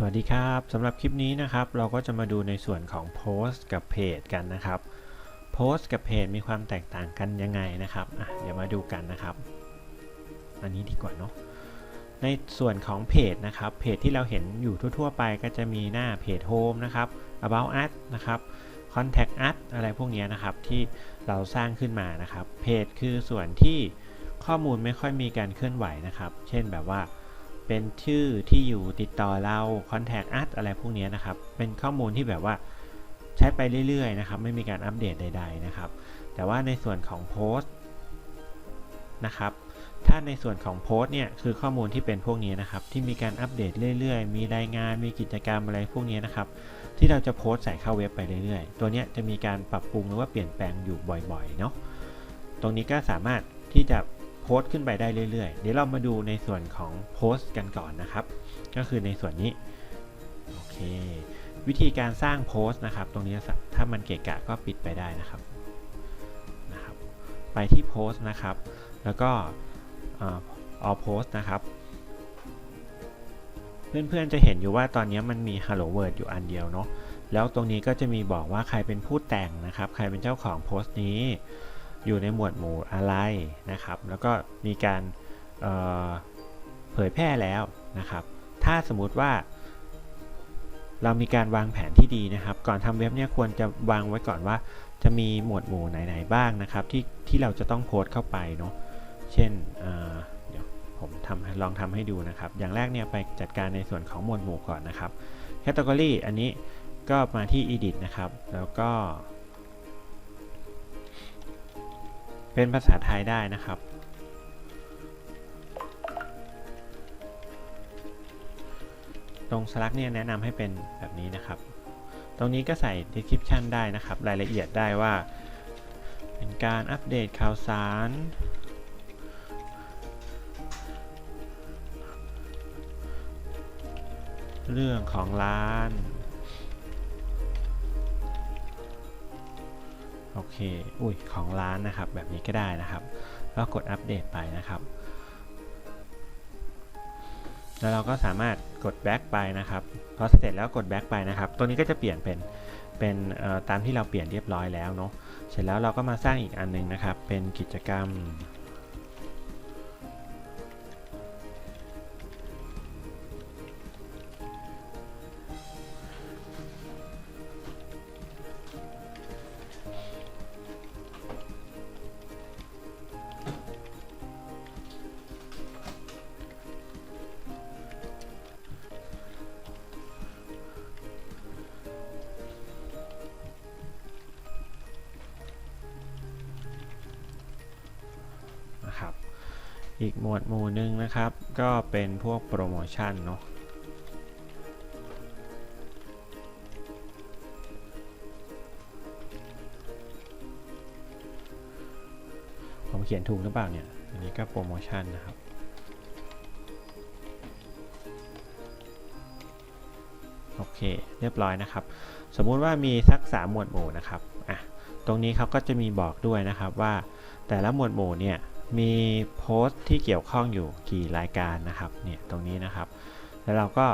สวัสดีครับสำหรับคลิปนี้นะครับ เราก็จะมาดูในส่วนของโพสต์กับเพจกันนะครับโพสต์กับเพจมีความแตกต่างกันยังไงนะครับอะเดี๋ยวมาดูกันนะครับ อันนี้ดีกว่าเนาะในส่วนของเพจนะครับเพจที่เราเห็นอยู่ทั่ว ๆ ไปก็จะมีหน้าเพจ Home นะครับ About Us นะครับ Contact Us อะไรพวกนี้นะครับที่เราสร้างขึ้นมานะครับ เพจคือส่วนที่ข้อมูลไม่ค่อยมีการเคลื่อนไหวนะครับ เช่นแบบว่า เป็นชื่อที่อยู่ติดต่อเรา Contact Us อะไรพวกนี้นะครับ เป็นข้อมูลที่แบบว่าใช้ไปเรื่อยๆนะครับ ไม่มีการอัปเดตใด ๆนะครับ แต่ว่าในส่วนของโพสต์นะครับ ถ้าในส่วนของโพสต์เนี่ยคือข้อมูลที่เป็นพวกนี้นะครับ ที่มีการอัปเดตเรื่อยๆ มีรายงานมีกิจกรรมอะไรพวกนี้นะครับ ที่เราจะโพสต์ใส่เข้าเว็บไปเรื่อยๆ ตัวเนี้ยจะมีการปรับปรุงหรือว่าเปลี่ยนแปลงอยู่บ่อยๆเนาะ ตรงนี้ก็สามารถที่จะ โพสต์ขึ้นไปได้เรื่อยๆ เดี๋ยวเรามาดูในส่วนของโพสต์กันก่อนนะครับ ก็คือในส่วนนี้ โอเค วิธีการสร้างโพสต์นะครับ ตรงนี้ถ้ามันเกะกะก็ปิดไปได้นะครับนะครับ ไปที่โพสต์นะครับ แล้วก็เอ่อ all post นะครับ เพื่อนๆจะเห็นอยู่ว่าตอนนี้มันมี hello world อยู่อันเดียวเนาะ แล้วตรงนี้ก็จะมีบอกว่าใครเป็นผู้แต่งนะครับ ใครเป็นเจ้าของโพสต์นี้ อยู่ในหมวดหมู่อะไรนะครับ แล้วก็มีการเเผยแพร่แล้วนะครับ ถ้าสมมุติว่า เรามีการวางแผนที่ดีนะครับ ก่อนทำเว็บเนี่ยควรจะวางไว้ก่อนว่า จะมีหมวดหมู่ไหนๆบ้างนะครับ ที่ที่เราจะต้องโพสต์เข้าไปเนาะเช่นเดี๋ยวผมทำลองทำให้ดูนะครับ อย่างแรกเนี่ยไปจัดการในส่วนของหมวดหมู่ก่อนนะครับ Category อันนี้ก็มาที่ Edit นะครับ แล้วก็ เป็นภาษาไทยได้นะครับ ตรง Slack เนี่ยแนะนำให้เป็นแบบนี้นะครับ ตรงนี้ก็ใส่ description ได้นะครับ รายละเอียดได้ว่า เป็นการอัปเดตข่าวสารเรื่องของร้าน โอเค อุ้ยของร้านนะครับ แบบนี้ก็ได้นะครับ ก็กดอัปเดตไปนะครับ แล้วเราก็สามารถกดแบ็กไปนะครับพอเสร็จแล้วกดแบ็กไปนะครับ ตัวนี้ก็จะเปลี่ยนเป็นเป็นตามที่เราเปลี่ยนเรียบร้อยแล้วเนาะ เสร็จแล้วเราก็มาสร้างอีกอันนึงนะครับ เป็นกิจกรรม อีกหมวดหมู่หนึ่งนะครับ ก็เป็นพวกโปรโมชั่นเนาะผมเขียนถูกหรือเปล่าเนี่ย อันนี้ก็โปรโมชั่นนะครับ โอเค เรียบร้อยนะครับ สมมุติว่ามีสักสามหมวดหมู่นะครับ อะ ตรงนี้เขาก็จะมีบอกด้วยนะครับว่าแต่ละหมวดหมู่เนี่ย มีโพสต์ที่เกี่ยวข้องอยู่กี่รายการนะครับเนี่ยตรงนี้นะครับ แล้วเราก็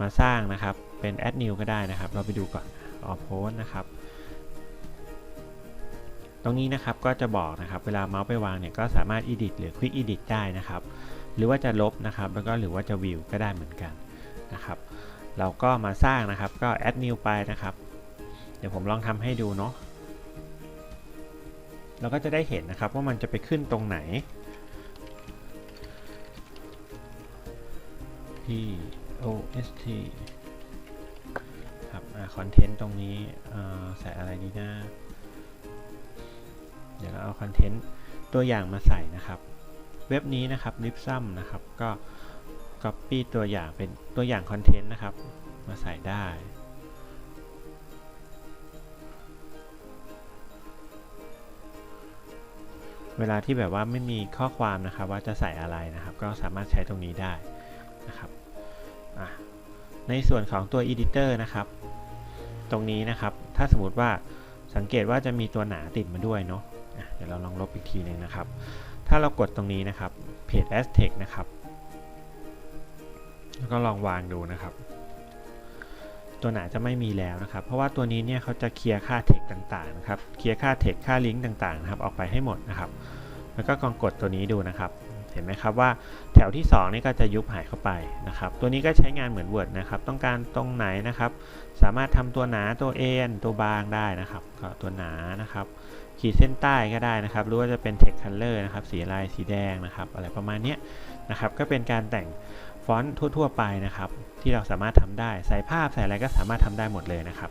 มาสร้างนะครับเป็น add new ก็ได้นะครับ เราไปดูก่อน all post นะครับ ตรงนี้นะครับก็จะบอกนะครับเวลาเมาส์ไปวางเนี่ยก็สามารถ edit หรือ quick edit ได้นะครับ หรือว่าจะลบนะครับ แล้วก็หรือว่าจะ view ก็ได้เหมือนกันนะครับ เราก็มาสร้างนะครับก็ add new ไปนะครับ เดี๋ยวผมลองทำให้ดูเนาะ เราก็จะได้เห็นนะครับว่ามันจะไปขึ้นตรงไหน P O S T ครับคอนเทนต์ตรงนี้ใส่อะไรดีนะ เดี๋ยวเราเอาคอนเทนต์ตัวอย่างมาใส่นะครับ เว็บนี้นะครับลิปซัมนะครับก็ Copy ตัวอย่างเป็นตัวอย่างคอนเทนต์นะครับ มาใส่ได้ เวลาที่แบบว่าไม่มีข้อความนะครับว่าจะใส่อะไรนะครับ ก็สามารถใช้ตรงนี้ได้นะครับในส่วนของตัว Editor นะครับ ตรงนี้นะครับ ถ้าสมมติว่าสังเกตว่าจะมีตัวหนาติดมาด้วยเนาะะเดี๋ยวเราลองลบอีกทีหนึงนะครับ ถ้าเรากดตรงนี้นะครับเพจ Aztec นะครับ แล้วก็ลองวางดูนะครับ ตัวหนาจะไม่มีแล้วนะครับ เพราะว่าตัวนี้เนี่ยเขาจะเคลียร์ค่าเทคต่างๆนะครับ เคลียร์ค่าเทคค่าลิงก์ต่างๆนะครับออกไปให้หมดนะครับ แล้วก็ลองกดตัวนี้ดูนะครับ เห็นไหมครับว่าแถวที่ 2 นี่ก็จะยุบหายเข้าไปนะครับ ตัวนี้ก็ใช้งานเหมือน Word นะครับ ต้องการตรงไหนนะครับ สามารถทำตัวหนาตัวเอ็นตัวบางได้นะครับ ก็ตัวหนานะครับ ขีดเส้นใต้ก็ได้นะครับ หรือว่าจะเป็น text color นะครับ สีลายสีแดงนะครับ อะไรประมาณนี้นะครับ ก็เป็นการแต่ง อนต์ทั่ว ๆ ไปนะครับ ที่เราสามารถทำได้ใส่ภาพใส่อะไรก็สามารถทำได้หมดเลยนะครับ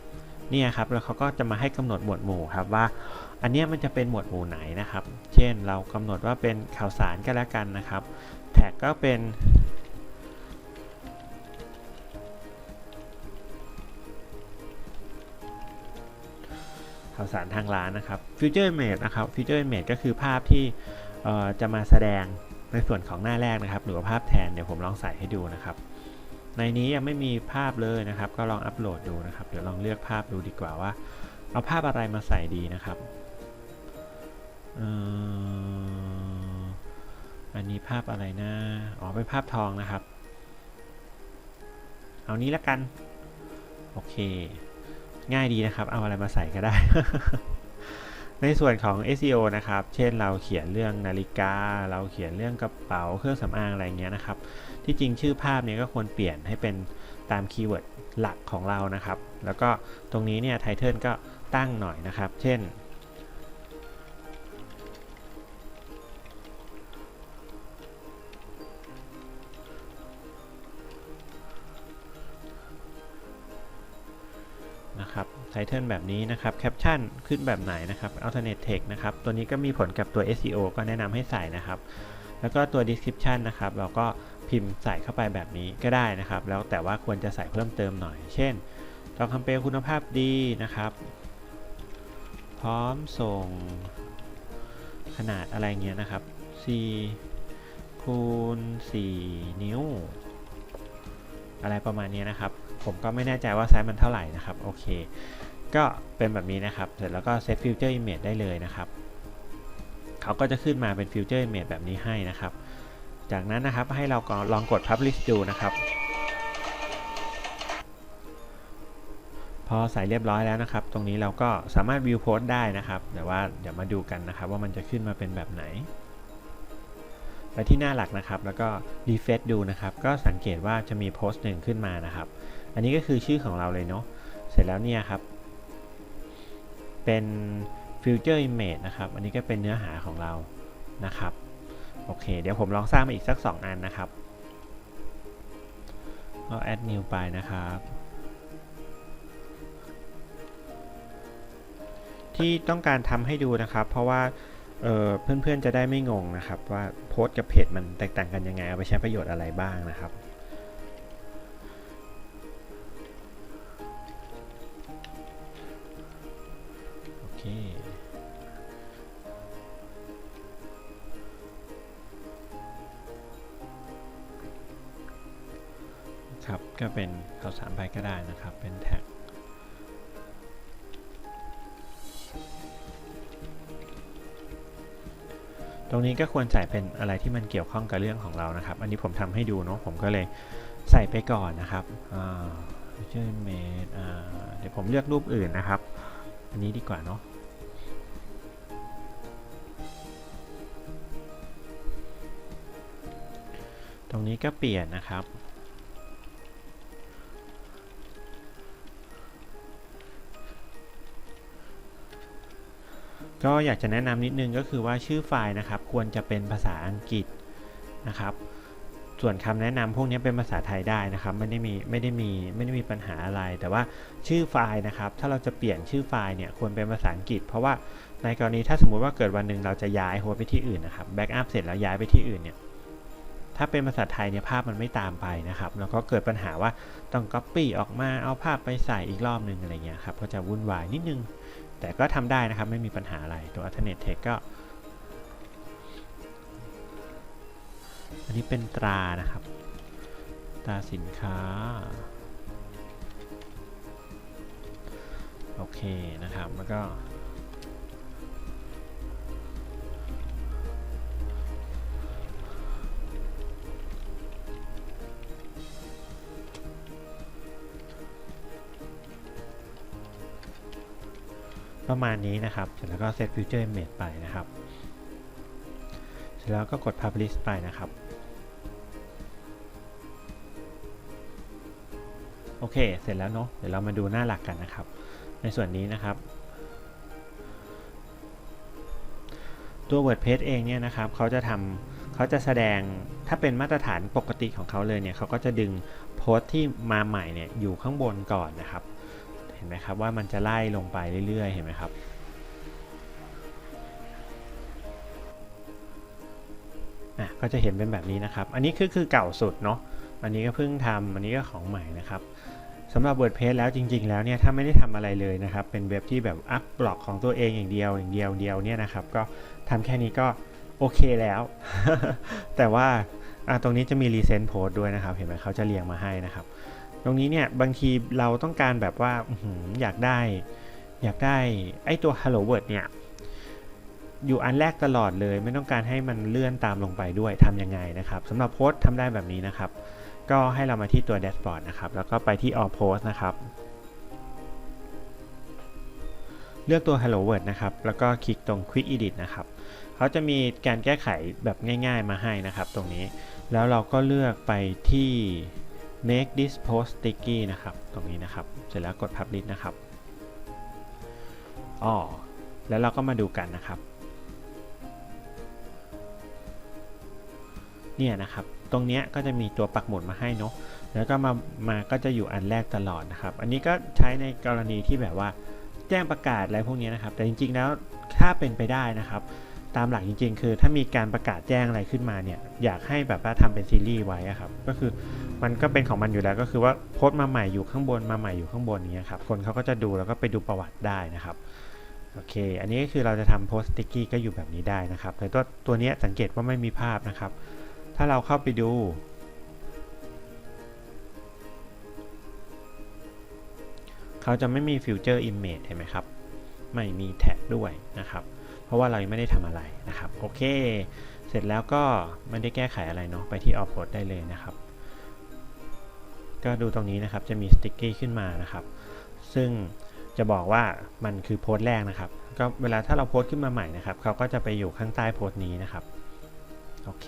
เนี่ยครับแล้วเขาก็จะมาให้กำหนดหมวดหมู่ครับว่า อันนี้มันจะเป็นหมวดหมู่ไหนนะครับ เช่นเรากำหนดว่าเป็นข่าวสารก็แล้วกันนะครับ แท็กก็เป็นข่าวสารทางร้านนะครับ Future Image นะครับ Future Image ก็คือภาพที่จะมาแสดง ในส่วนของหน้าแรกนะครับ หรือว่าภาพแทนเดี๋ยวผมลองใส่ให้ดูนะครับ ในนี้ยังไม่มีภาพเลยนะครับ ก็ลองอัปโหลดดูนะครับ เดี๋ยวลองเลือกภาพดูดีกว่าว่า เอาภาพอะไรมาใส่ดีนะครับอันนี้ภาพอะไรนะอ๋อเป็นภาพทองนะครับ เอานี้ละกัน โอเค ง่ายดีนะครับ เอาอะไรมาใส่ก็ได้ ในส่วนของ SEO นะครับ เช่นเราเขียนเรื่องนาฬิกา เราเขียนเรื่องกระเป๋า เครื่องสำอางอะไรเงี้ยนะครับ ที่จริงชื่อภาพเนี้ก็ควรเปลี่ยนให้เป็นตามคีย์เวิร์ดหลักของเรานะครับ แล้วก็ตรงนี้เนี่ยไทเทิลก็ตั้งหน่อยนะครับ เช่น ไทเทิลแบบนี้นะครับแคปชั่นขึ้นแบบไหนนะครับ alternate text นะครับตัวนี้ก็มีผลกับตัว SEO ก็แนะนำให้ใส่นะครับ แล้วก็ตัว description นะครับเราก็พิมพ์ใส่เข้าไปแบบนี้ก็ได้นะครับ แล้วแต่ว่าควรจะใส่เพิ่มเติมหน่อย เช่นตองคำเปลคุณภาพดีนะครับ พร้อมส่งขนาดอะไรเงี้ยนะครับ 4 คูณ 4 นิ้ว อะไรประมาณนี้นะครับ ผมก็ไม่แน่ใจว่าไซส์มันเท่าไหร่นะครับ โอเค ก็เป็นแบบนี้นะครับ เสร็จแล้วก็เซตฟิวเจอร์อิมเมจได้เลยนะครับ เขาก็จะขึ้นมาเป็นฟิวเจอร์อิมเมจแบบนี้ให้นะครับ จากนั้นนะครับให้เรากลองกด Publish ดูนะครับ พอใส่เรียบร้อยแล้วนะครับ ตรงนี้เราก็สามารถ View Post ได้นะครับแต่ว่าเดี๋ยวมาดูกันนะครับ ว่ามันจะขึ้นมาเป็นแบบไหนไปที่หน้าหลักนะครับ แล้วก็ refresh ดูนะครับ ก็สังเกตว่าจะมีโพสต์หนึ่งขึ้นมานะครับ อันนี้ก็คือชื่อของเราเลยเนาะ เสร็จแล้วเนี่ยครับ เป็น future image นะครับ อันนี้ก็เป็นเนื้อหาของเรานะครับ โอเค เดี๋ยวผมลองสร้างมาอีกสัก 2 อันนะครับก็ add new ไปนะครับ ที่ต้องการทำให้ดูนะครับ เพราะว่าเเพื่อนๆจะได้ไม่งงนะครับ ว่าโพสต์กับเพจมันแตกต่างกันยังไง เอาไปใช้ประโยชน์อะไรบ้างนะครับ เค ครับ ก็เป็นข่าวสารไปก็ได้นะครับ เป็นแท็กตรงนี้ก็ควรใส่เป็นอะไรที่มันเกี่ยวข้องกับเรื่องของเรานะครับ อันนี้ผมทำให้ดูเนาะ ผมก็เลยใส่ไปก่อนนะครับชื่อเมดเดี๋ยวผมเลือกรูปอื่นนะครับ อันนี้ดีกว่าเนาะ ตรงนี้ก็เปลี่ยนนะครับ ก็อยากจะแนะนำนิดนึงก็คือว่าชื่อไฟล์นะครับ ควรจะเป็นภาษาอังกฤษนะครับ ส่วนคำแนะนำพวกนี้เป็นภาษาไทยได้นะครับ ไม่ได้มีไม่ได้มีไม่ได้มีปัญหาอะไร แต่ว่าชื่อไฟล์นะครับ ถ้าเราจะเปลี่ยนชื่อไฟล์เนี่ยควรเป็นภาษาอังกฤษ เพราะว่าในกรณีถ้าสมมุติว่าเกิดวันหนึ่งเราจะย้ายโฮสต์ไปที่อื่นนะครับแบ็กอัพเสร็จแล้วย้ายไปที่อื่นเนี่ย ถ้าเป็นภาษาไทยเนี่ยภาพมันไม่ตามไปนะครับ แล้วก็เกิดปัญหาว่าต้อง Copy ออกมาเอาภาพไปใส่อีกรอบหนึ่งอะไรเงี้ยครับก็จะวุ่นวายนิดนึง แต่ก็ทำได้นะครับไม่มีปัญหาอะไรตัว alternate text ก็ อันนี้เป็นตรานะครับ ตราสินค้าโอเคนะครับแล้วก็ ประมาณนี้นะครับ เสร็จแล้วก็ set future image ไปนะครับ เสร็จแล้วก็กด publish ไปนะครับ โอเค เสร็จแล้วเนาะ เดี๋ยวเรามาดูหน้าหลักกันนะครับ ในส่วนนี้นะครับ ตัว WordPress เองเนี่ยนะครับ เขาจะทำเขาจะแสดง ถ้าเป็นมาตรฐานปกติของเขาเลยเนี่ย เขาก็จะดึงโพสต์ที่มาใหม่เนี่ยอยู่ข้างบนก่อนนะครับ ห็นไหมครับว่ามันจะไล่ลงไปเรื่อยๆ เห็นไหมครับอะก็จะเห็นเป็นแบบนี้นะครับ อันนี้คือคือเก่าสุดเนาะ อันนี้ก็เพิ่งทำอันนี้ก็ของใหม่นะครับสำหรับ WordPress แล้วจริง ๆ แล้วเนี่ยถ้าไม่ได้ทำอะไรเลยนะครับ เป็นเว็บที่แบบอัพบล็อกของตัวเองอย่างเดียวอย่างเดียวเดียวเนี่ยนะครับ ก็ทำแค่นี้ก็โอเคแล้ว แต่ว่าอะตรงนี้จะมี recent post ด้วยนะครับ เห็นไหมเขาจะเรียงมาให้นะครับ ตรงนี้เนี่ยบางทีเราต้องการแบบว่าอยากได้ อยากได้ไอตัว hello world เนี่ยอยู่อันแรกตลอดเลย ไม่ต้องการให้มันเลื่อนตามลงไปด้วยทำยังไงนะครับสำหรับโพสต์ทำได้แบบนี้นะครับ ก็ให้เรามาที่ตัว dashboard นะครับ แล้วก็ไปที่ all post นะครับ เลือกตัว hello world นะครับ แล้วก็คลิกตรง quick edit นะครับเขาจะมีการแก้ไขแบบง่าย ๆ มาให้นะครับ ตรงนี้ แล้วเราก็เลือกไปที่ make this post sticky นะครับ ตรงนี้นะครับ เสร็จแล้วกด publish นะครับอ๋อแล้วเราก็มาดูกันนะครับ เนี่ยนะครับ ตรงนี้ก็จะมีตัวปักหมุดมาให้เนาะ แล้วก็มา มาก็จะอยู่อันแรกตลอดนะครับ อันนี้ก็ใช้ในกรณีที่แบบว่า แจ้งประกาศอะไรพวกนี้นะครับ แต่จริงๆแล้วถ้าเป็นไปได้นะครับ ตามหลักจริงๆ คือถ้ามีการประกาศแจ้งอะไรขึ้นมาเนี่ย อยากให้แบบว่าทำเป็นซีรีส์ไว้ครับ ก็คือมันก็เป็นของมันอยู่แล้วก็คือว่าโพสต์มาใหม่อยู่ข้างบนมาใหม่อยู่ข้างบนอย่างเงี้ครับ คนเขาก็จะดูแล้วก็ไปดูประวัติได้นะครับโอเค อันนี้ก็คือเราจะทำโพสต์สติ๊กกี้ก็อยู่แบบนี้ได้นะครับแต่ตัวตัวนี้สังเกตว่าไม่มีภาพนะครับ ถ้าเราเข้าไปดูเขาจะไม่มีฟิวเจอร์อิมเมจเห็นไหมครับ ไม่มีแท็กด้วยนะครับ เพราะว่าเรายังไม่ได้ทำอะไรนะครับโอเค เสร็จแล้วก็ไม่ได้แก้ไขอะไรเนาะไปที่ All Post ได้เลยนะครับ ก็ดูตรงนี้นะครับจะมีสติ๊กกี้ขึ้นมานะครับ ซึ่งจะบอกว่ามันคือโพสต์แรกนะครับ ก็เวลาถ้าเราโพสต์ขึ้นมาใหม่นะครับเขาก็จะไปอยู่ข้างใต้โพสต์นี้นะครับโอเค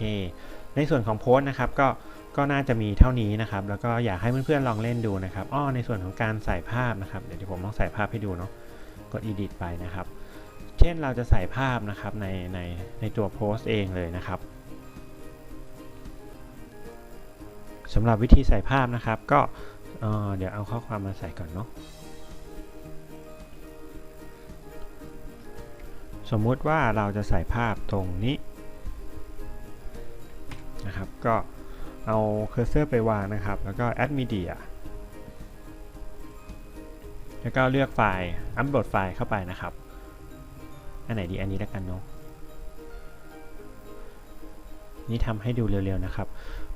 ในส่วนของโพสต์นะครับก็ก็น่าจะมีเท่านี้นะครับ แล้วก็อยากให้เพื่อนๆลองเล่นดูนะครับอ้อในส่วนของการใส่ภาพนะครับ เดี๋ยวผมต้องใส่ภาพให้ดูเนาะกด edit ไปนะครับ เช่นเราจะใส่ภาพนะครับในในในตัวโพสต์เองเลยนะครับสำหรับวิธีใส่ภาพนะครับ ก็เเดี๋ยวเอาข้อความมาใส่ก่อนเนาะสมมุติว่าเราจะใส่ภาพตรงนี้นะครับ ก็เอาเคอร์เซอร์ไปวางนะครับ แล้วก็ add media แล้วก็เลือกไฟล์อัปโหลดไฟล์เข้าไปนะครับ อันไหนดีอันนี้แล้วกันเนาะนี่ทำให้ดูเร็วๆนะครับ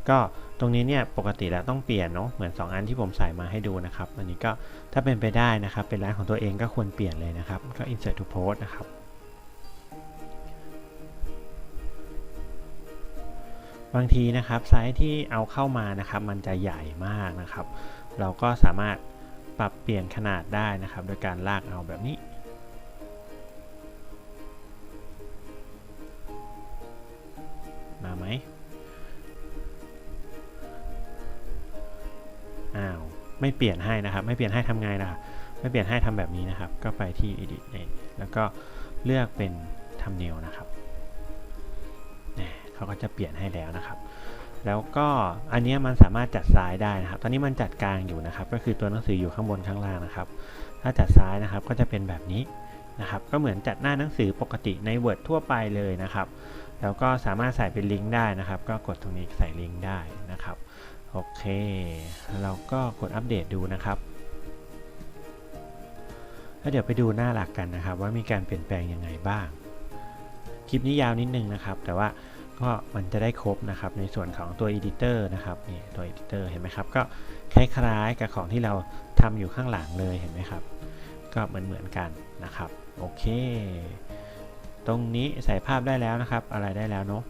ก็ตรงนี้เนี่ยปกติแล้วต้องเปลี่ยนเนาะเหมือน 2 อันที่ผมใส่มาให้ดูนะครับ อันนี้ก็ถ้าเป็นไปได้นะครับ เป็นร้านของตัวเองก็ควรเปลี่ยนเลยนะครับ ก็ insert to post นะครับบางทีนะครับไซส์ที่เอาเข้ามานะครับ มันจะใหญ่มากนะครับ เราก็สามารถปรับเปลี่ยนขนาดได้นะครับ โดยการลากเอาแบบนี้ มาไหมอ้าวไม่เปลี่ยนให้นะครับ ไม่เปลี่ยนให้ทำไงล่ะไม่เปลี่ยนให้ทำแบบนี้นะครับ ก็ไปที่ edit แล้วก็เลือกเป็น thumbnail นะครับเขาก็จะเปลี่ยนให้แล้วนะครับ แล้วก็อันนี้มันสามารถจัดซ้ายได้นะครับ ตอนนี้มันจัดกลางอยู่นะครับ ก็คือตัวหนังสืออยู่ข้างบนข้างล่างนะครับ ถ้าจัดซ้ายนะครับก็จะเป็นแบบนี้นะครับ ก็เหมือนจัดหน้าหนังสือปกติใน Word ทั่วไปเลยนะครับ แล้วก็สามารถใส่เป็นลิงก์ได้นะครับ ก็กดตรงนี้ใส่ลิงก์ได้นะครับ โอเค เราก็กดอัปเดตดูนะครับแล้วเดี๋ยวไปดูหน้าหลักกันนะครับ ว่ามีการเปลี่ยนแปลงยังไงบ้าง คลิปนี้ยาวนิดนึงนะครับ แต่ว่าก็มันจะได้ครบนะครับในส่วนของตัว Editor นะครับนี่ตัว Editor เห็นไหมครับ ก็คล้ายๆกับของที่เราทำอยู่ข้างหลังเลยเห็นไหมครับ ก็เหมือนเหมือนกันนะครับ โอเค ตรงนี้ใส่ภาพได้แล้วนะครับ อะไรได้แล้วเนาะ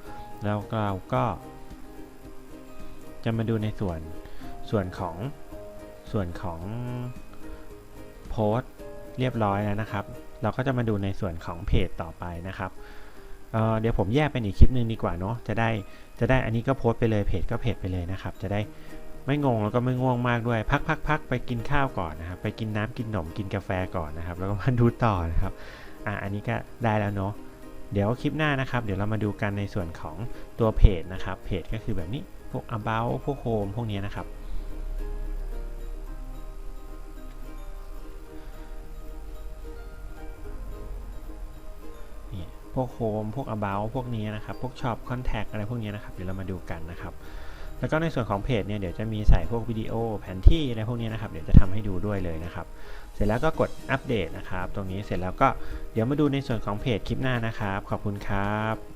แล้วเราก็ จะมาดูในส่วนส่วนของส่วนของโพสเรียบร้อยแล้วนะครับ เราก็จะมาดูในส่วนของเพจต่อไปนะครับเเดี๋ยวผมแยกเป็นอีกคลิปหนึ่งดีกว่าเนาะจะได้จะได้อันนี้ก็โพสไปเลยเพจก็เพจไปเลยนะครับ จะได้ไม่งงแล้วก็ไม่ง่วงมากด้วย พักพักพักไปกินข้าวก่อนนะครับ ไปกินน้ำกินขนมกินกาแฟก่อนนะครับ แล้วก็มาดูต่อนะครับอะอันนี้ก็ได้แล้วเนาะ เดี๋ยวคลิปหน้านะครับ เดี๋ยวเรามาดูกันในส่วนของตัวเพจนะครับ เพจก็คือแบบนี้ พวก about พวก home พวกนี้นะครับ พวกโฮมพวก about พวกนี้นะครับ พวกช็อปคอนแทคอะไรพวกนี้นะครับ เดี๋ยวเรามาดูกันนะครับ แล้วก็ในส่วนของเพจเนี่ยเดี๋ยวจะมีใส่พวกวิดีโอแผนที่อะไรพวกนี้นะครับเดี๋ยวจะทำให้ดูด้วยเลยนะครับ เสร็จแล้วก็กดอัปเดตนะครับ ตรงนี้เสร็จแล้วก็เดี๋ยวมาดูในส่วนของเพจคลิปหน้านะครับ ขอบคุณครับ